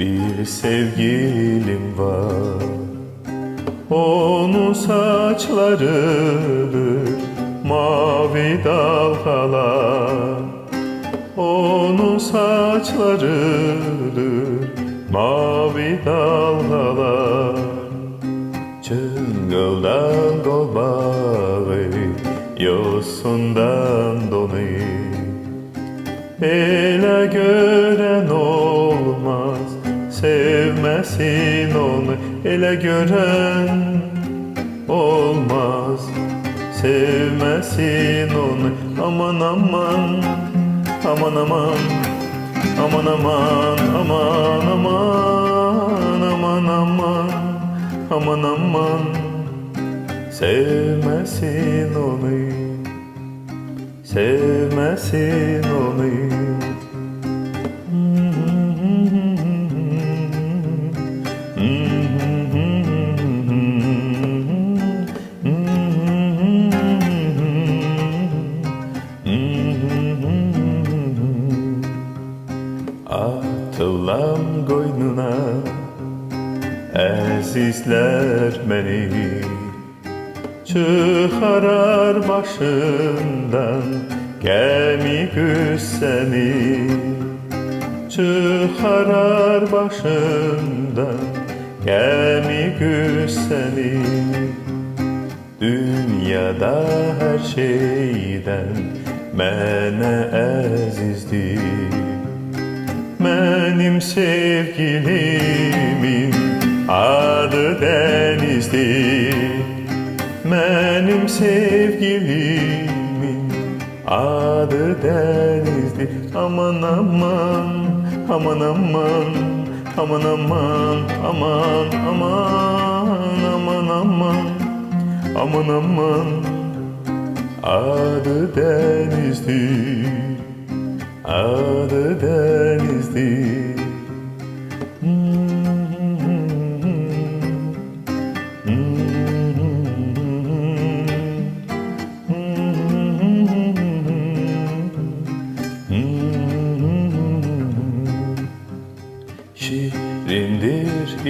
Bir sevgilim var. Onun saçlarıdır Mavi dalgalar. Onun saçlarıdır Mavi dalgalar. Çıngıldan dolmağı Yosundan donuyor Ele gör Sevmesin onu Ele gören olmaz Sevmesin onu Aman aman Aman aman Aman aman aman aman aman aman aman aman Sevmesin onu Sevmesin onu Əzizlər məni Çıxarar başından Gəmi qüssəni Çıxarar başından Gəmi qüssəni Dünyada hər şeydən Mənə əzizdir Mənim sevgilimin adı Deniz'dir Mənim sevgilimin adı Deniz'dir Aman aman, aman aman Aman aman, aman aman Aman aman, aman aman Adı Deniz'dir Adı Deniz'dir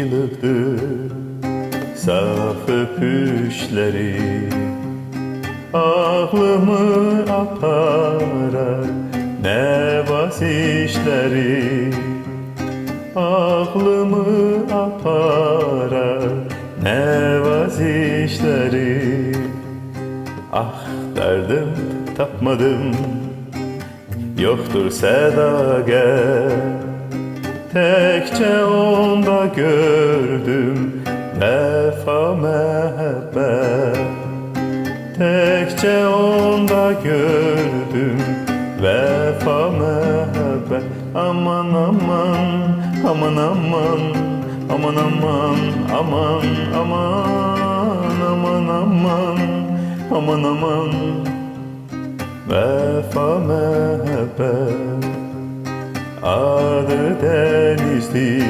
Ilıktır Saf öpüşleri Aklımı aparar ne vaz işleri Aklımı aparar ne vaz işleri. Ah derdim tapmadım. Yoktur sadaket Tekçe onda gördüm Vefa mehabbet Tekçe onda gördüm Vefa mehabbet Aman aman Aman aman Aman aman Aman aman Aman aman Aman aman Vefa mehabbet Adı Denizli